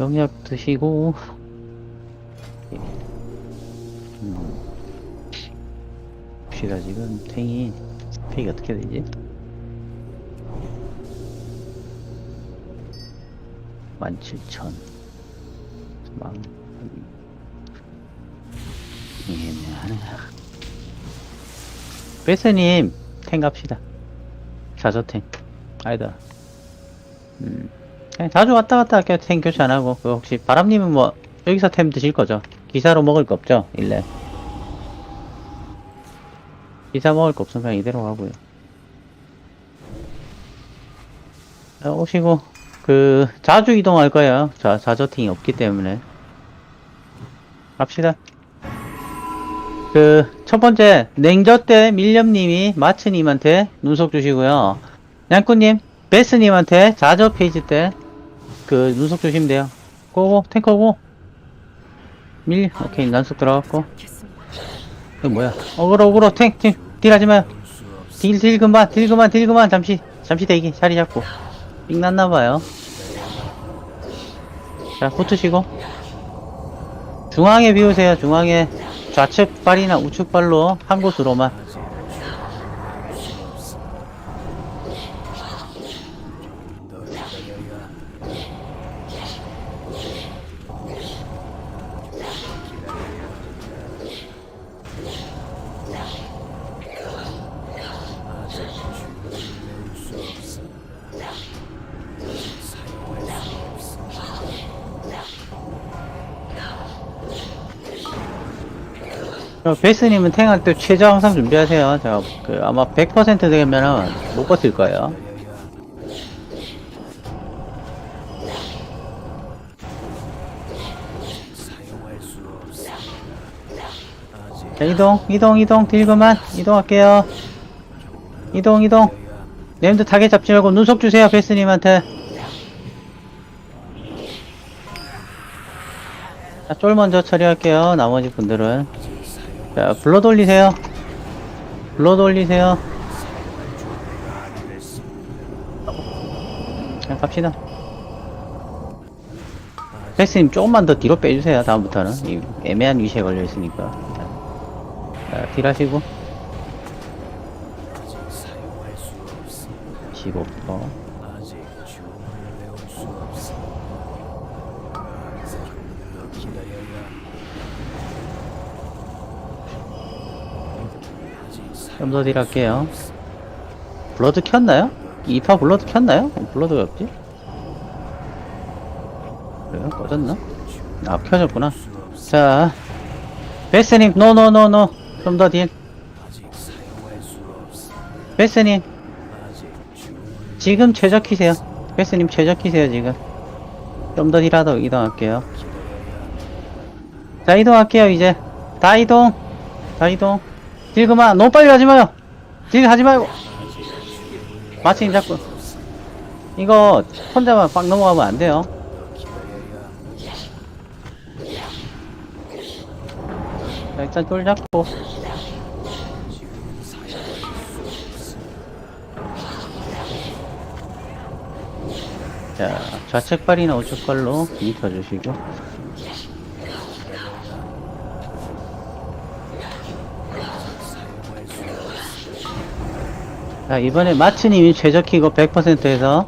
영약 드시고. 음. 봅시다 지금 탱이 스펙이 어떻게 되지? 만 칠천. 망. 애매하네. 베스님 탱 갑시다. 자저탱. 아니다. 음 그냥 자주 왔다 갔다 할게요. 탱 교체 안 하고. 그 혹시 바람님은 뭐 여기서 템 드실 거죠? 기사로 먹을 거 없죠? 일레. 기사 먹을 거 없으면 그냥 이대로 가고요. 자, 오시고 그 자주 이동할 거예요. 자 자저팅이 없기 때문에. 갑시다. 그 첫 번째 냉저 때 밀렴님이 마츠님한테 눈속 주시고요. 양꾸님 베스님한테 자저 페이지 때 그 눈속 주시면 돼요. 고고 탱커고. 밀 오케이 난속 들어갔고. 이거 뭐야? 어그로 어그로 탱탱 딜하지 마요. 딜 딜 그만 딜 그만 딜 그만. 잠시 잠시 대기 자리 잡고. 삑 났나봐요. 자 붙으시고. 중앙에 비우세요 중앙에. 좌측 발이나 우측 발로 한 곳으로만 베이스님은 탱할 때 최저 항상 준비하세요. 제가 그 아마 100% 되면은 못 버틸 거예요. 자, 이동, 이동, 이동, 딜그만 이동할게요. 이동, 이동. 네임드 타겟 잡지 말고 눈속 주세요, 베이스님한테. 자, 쫄 먼저 처리할게요. 나머지 분들은. 자, 불러 돌리세요. 불러 돌리세요. 자, 갑시다. 백스님 조금만 더 뒤로 빼주세요. 다음부터는. 이 애매한 위치에 걸려 있으니까. 자, 딜 하시고. 15%. 좀 더 딜 할게요. 블러드 켰나요? 2파 블러드 켰나요? 어, 블러드가 없지? 그래요? 꺼졌나? 아, 켜졌구나. 자, 베스님, 노노노노. 좀 더 딜. 베스님. 지금 최저 키세요. 베스님 최저 키세요, 지금. 좀 더 딜하다 이동할게요. 자, 이동할게요, 이제. 다 이동. 다 이동. 딜 그만. 너무 빨리 가지 마요. 딜 하지 말고. 마침 자꾸. 이거 혼자만 빡 넘어가면 안 돼요. 자, 일단 쫄 잡고. 자, 좌측 발이나 우측 발로 입혀주시고. 자, 이번에 마츠님이 최저키고 100%에서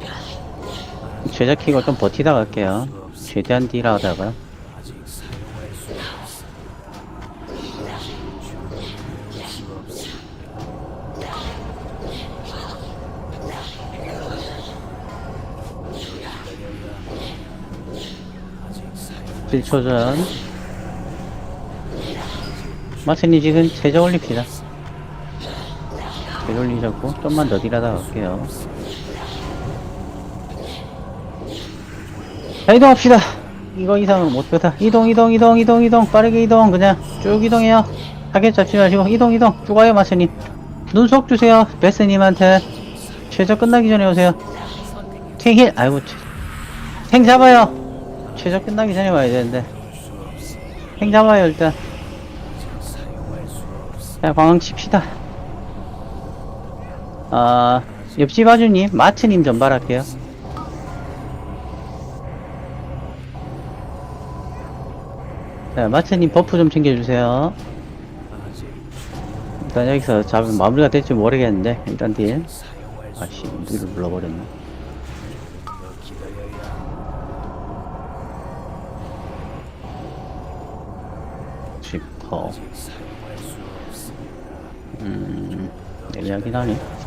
최저키고 좀 버티다 갈게요. 최대한 딜하다가. 딜 초전 마츠님 지금 최저 올립시다. 되돌리셨고 좀만 더 딜하다 갈게요. 자 이동합시다. 이거 이상은 못 빼다 이동 이동 이동 이동 이동. 빠르게 이동. 그냥 쭉 이동해요. 타겟 잡지 마시고 이동 이동. 쭉 와요 마스님. 눈속 주세요 베스님한테. 최저 끝나기 전에 오세요. 탱힐. 아이고 체- 탱 잡아요. 최저 끝나기 전에 와야 되는데. 탱 잡아요 일단. 자 광항 칩시다 아, 옆집 아주님, 마트님 전발할게요. 자, 마츠님 버프 좀 챙겨주세요. 일단 여기서 잡으면 마무리가 될지 모르겠는데, 일단 딜. 아씨, 누를 눌러버렸네. 짚어. 음, 애매하긴 하네.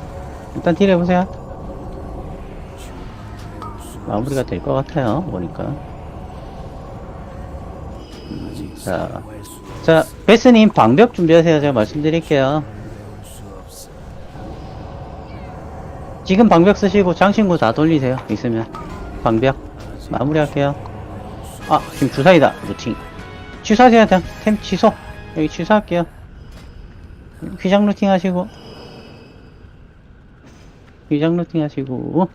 일단 딜 해보세요. 마무리가 될 것 같아요, 보니까. 음, 자, 자, 베스님 방벽 준비하세요. 제가 말씀드릴게요. 지금 방벽 쓰시고 장신구 다 돌리세요. 있으면. 방벽. 마무리할게요. 아, 지금 주사이다. 루팅. 취소하세요. 그냥 템 취소. 여기 취소할게요. 휘장 루팅 하시고. 휘장 루팅 하시고.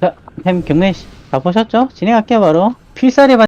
자, 템 경매 다 보셨죠? 진행할게요, 바로. 필살이 받